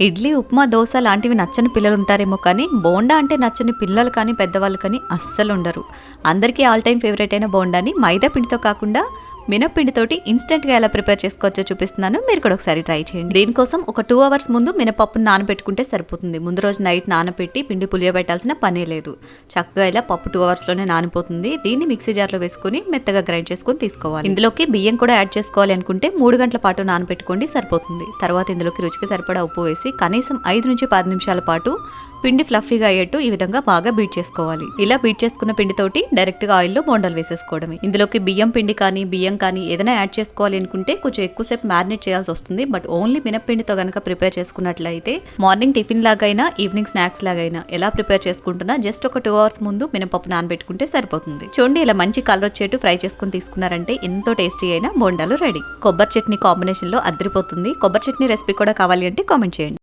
ఇడ్లీ ఉప్మా దోశ లాంటివి నచ్చని పిల్లలు ఉంటారేమో కానీ బోండా అంటే నచ్చని పిల్లలు కానీ పెద్దవాళ్ళు కానీ అస్సలు ఉండరు అందరికీ ఆల్ టైమ్ ఫేవరెట్ అయిన బోండాని మైదా పిండితో కాకుండా మినప్పిండితోటి ఇన్స్టెంట్గా ఎలా ప్రిపేర్ చేసుకోవచ్చో చూపిస్తున్నాను. మీరు కూడా ఒకసారి ట్రై చేయండి. దీనికోసం ఒక టూ అవర్స్ ముందు మినపప్పును నానబెట్టుకుంటే సరిపోతుంది. ముందు రోజు నైట్ నానబెట్టి పిండి పులియబెట్టాల్సిన పనే లేదు. చక్కగా ఇలా పప్పు టూ అవర్స్లోనే నానిపోతుంది. దీన్ని మిక్సీ జార్లో వేసుకుని మెత్తగా గ్రైండ్ చేసుకొని తీసుకోవాలి. ఇందులోకి బియ్యం కూడా యాడ్ చేసుకోవాలి అనుకుంటే మూడు గంటల పాటు నానబెట్టుకోండి సరిపోతుంది. తర్వాత ఇందులోకి రుచికి సరిపడా ఉప్పు వేసి కనీసం ఐదు నుంచి పది నిమిషాల పాటు పిండి ఫ్లఫీగా అయ్యేట్టు ఈ విధంగా బాగా బీట్ చేసుకోవాలి. ఇలా బీట్ చేసుకున్న పిండితోటి డైరెక్ట్గా ఆయిల్లో బోండాలు వేసేసుకోవడమే. ఇందులోకి బియ్యం పిండి కానీ బియ్యం కానీ ఏదైనా యాడ్ చేసుకోవాలి అనుకుంటే కొంచెం ఎక్కువసేపు మ్యారినేట్ చేయాల్సి వస్తుంది. బట్ ఓన్లీ మినప్పిండితో కనుక ప్రిపేర్ చేసుకున్నట్లయితే మార్నింగ్ టిఫిన్ లాగైనా ఈవినింగ్ స్నాక్స్ లాగైనా ఎలా ప్రిపేర్ చేసుకుంటున్నా జస్ట్ ఒక టూ అవర్స్ ముందు మినపప్పు నానబెట్టుకుంటే సరిపోతుంది. చూడండి ఇలా మంచి కలర్ వచ్చేట్టు ఫ్రై చేసుకుని తీసుకున్నారంటే ఎంతో టేస్టీ అయిన బోండాలు రెడీ. కొబ్బరి చట్నీ కాంబినేషన్లో అదిరిపోతుంది కొబ్బరి చట్నీ రెసిపీ కూడా కావాలి అంటే కామెంట్ చేయండి.